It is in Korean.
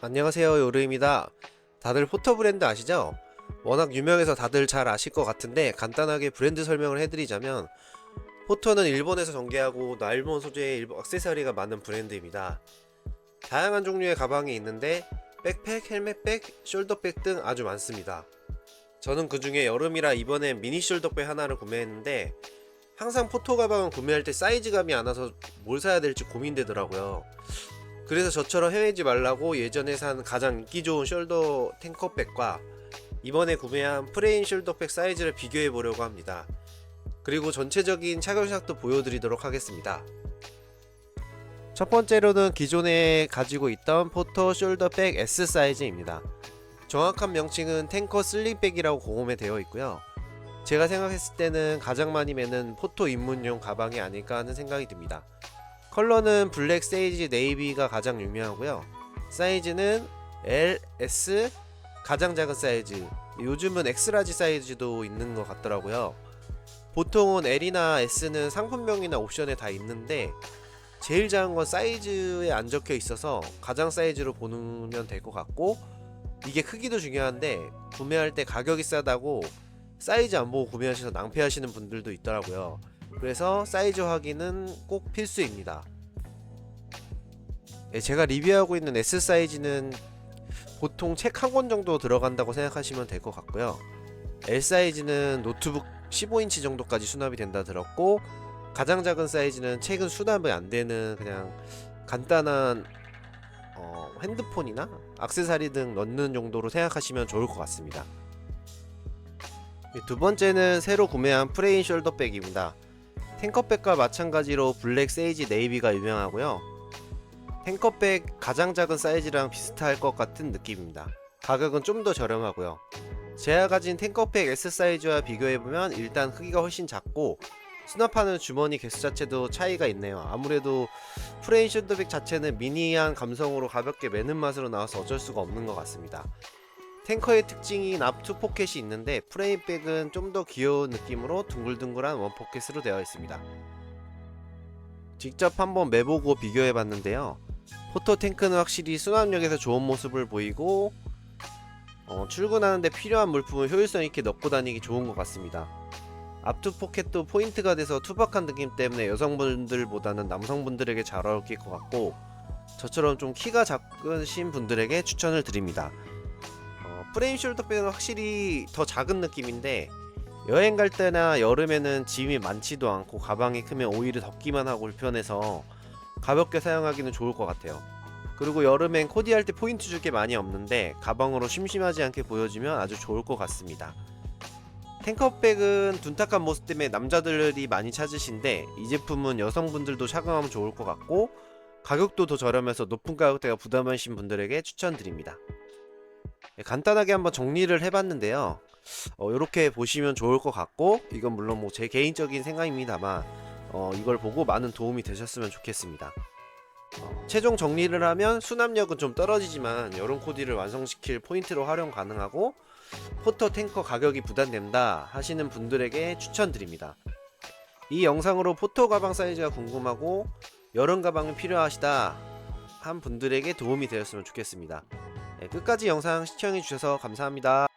안녕하세요 요르입니다. 다들 포터 브랜드 아시죠? 워낙 유명해서 다들 잘 아실 것 같은데 간단하게 브랜드 설명을 해드리자면 포터는 일본에서 전개하고 날본 소재의 일본 액세서리가 많은 브랜드입니다. 다양한 종류의 가방이 있는데 백팩, 헬멧백, 숄더백 등 아주 많습니다. 저는 그 중에 여름이라 이번엔 미니 숄더백 하나를 구매했는데 항상 포토 가방은 구매할 때 사이즈감이 안 와서 뭘 사야 될지 고민되더라고요 그래서 저처럼 헤매지 말라고 예전에 산 가장 인기 좋은 숄더 탱커백과 이번에 구매한 프레임 숄더백 사이즈를 비교해 보려고 합니다. 그리고 전체적인 착용샷도 보여드리도록 하겠습니다. 첫 번째로는 기존에 가지고 있던 포토 숄더백 S 사이즈입니다. 정확한 명칭은 탱커 슬링백이라고 공홈에 되어 있고요. 제가 생각했을 때는 가장 많이 매는 포토 입문용 가방이 아닐까 하는 생각이 듭니다. 컬러는 블랙, 세이지, 네이비가 가장 유명하고요. 사이즈는 L, S, 가장 작은 사이즈. 요즘은 엑스라지 사이즈도 있는 것 같더라고요. 보통은 L이나 S는 상품명이나 옵션에 다 있는데 제일 작은 건 사이즈에 안 적혀 있어서 가장 사이즈로 보면 될 것 같고 이게 크기도 중요한데 구매할 때 가격이 싸다고 사이즈 안 보고 구매하셔서 낭패하시는 분들도 있더라고요. 그래서 사이즈 확인은 꼭 필수입니다. 네, 제가 리뷰하고 있는 S 사이즈는 보통 책 한 권 정도 들어간다고 생각하시면 될 것 같고요. L 사이즈는 노트북 15인치 정도까지 수납이 된다 들었고 가장 작은 사이즈는 책은 수납이 안 되는 그냥 간단한 어, 핸드폰이나 악세사리 등 넣는 정도로 생각하시면 좋을 것 같습니다. 두 번째는 새로 구매한 프레임 숄더백입니다. 탱커백과 마찬가지로 블랙, 세이지, 네이비가 유명하고요. 탱커백 가장 작은 사이즈랑 비슷할 것 같은 느낌입니다. 가격은 좀 더 저렴하고요. 제가 가진 탱커백 S 사이즈와 비교해보면 일단 크기가 훨씬 작고 수납하는 주머니 개수 자체도 차이가 있네요. 아무래도 프레임 숄더백 자체는 미니한 감성으로 가볍게 매는 맛으로 나와서 어쩔 수가 없는 것 같습니다. 탱커의 특징인 앞투 포켓이 있는데 프레임백은 좀 더 귀여운 느낌으로 둥글둥글한 원 포켓으로 되어 있습니다. 직접 한번 매보고 비교해 봤는데요. 포토 탱크는 확실히 수납력에서 좋은 모습을 보이고 어, 출근하는데 필요한 물품을 효율성 있게 넣고 다니기 좋은 것 같습니다. 앞투 포켓도 포인트가 돼서 투박한 느낌 때문에 여성분들보다는 남성분들에게 잘 어울릴 것 같고 저처럼 좀 키가 작으신 분들에게 추천을 드립니다. 어, 프레임 숄더백은 확실히 더 작은 느낌인데 여행 갈 때나 여름에는 짐이 많지도 않고 가방이 크면 오히려 덥기만 하고 불편해서 가볍게 사용하기는 좋을 것 같아요. 그리고 여름엔 코디할 때 포인트 줄 게 많이 없는데 가방으로 심심하지 않게 보여주면 아주 좋을 것 같습니다. 탱커백은 둔탁한 모습 때문에 남자들이 많이 찾으신데 이 제품은 여성분들도 착용하면 좋을 것 같고 가격도 더 저렴해서 높은 가격대가 부담하신 분들에게 추천드립니다. 네, 간단하게 한번 정리를 해봤는데요. 어, 이렇게 보시면 좋을 것 같고 이건 물론 뭐 제 개인적인 생각입니다만 어, 이걸 보고 많은 도움이 되셨으면 좋겠습니다. 어, 최종 정리를 하면 수납력은 좀 떨어지지만 여름 코디를 완성시킬 포인트로 활용 가능하고 포터 탱커 가격이 부담된다 하시는 분들에게 추천드립니다. 이 영상으로 포터 가방 사이즈가 궁금하고 여름 가방이 필요하시다 한 분들에게 도움이 되었으면 좋겠습니다. 네, 끝까지 영상 시청해 주셔서 감사합니다.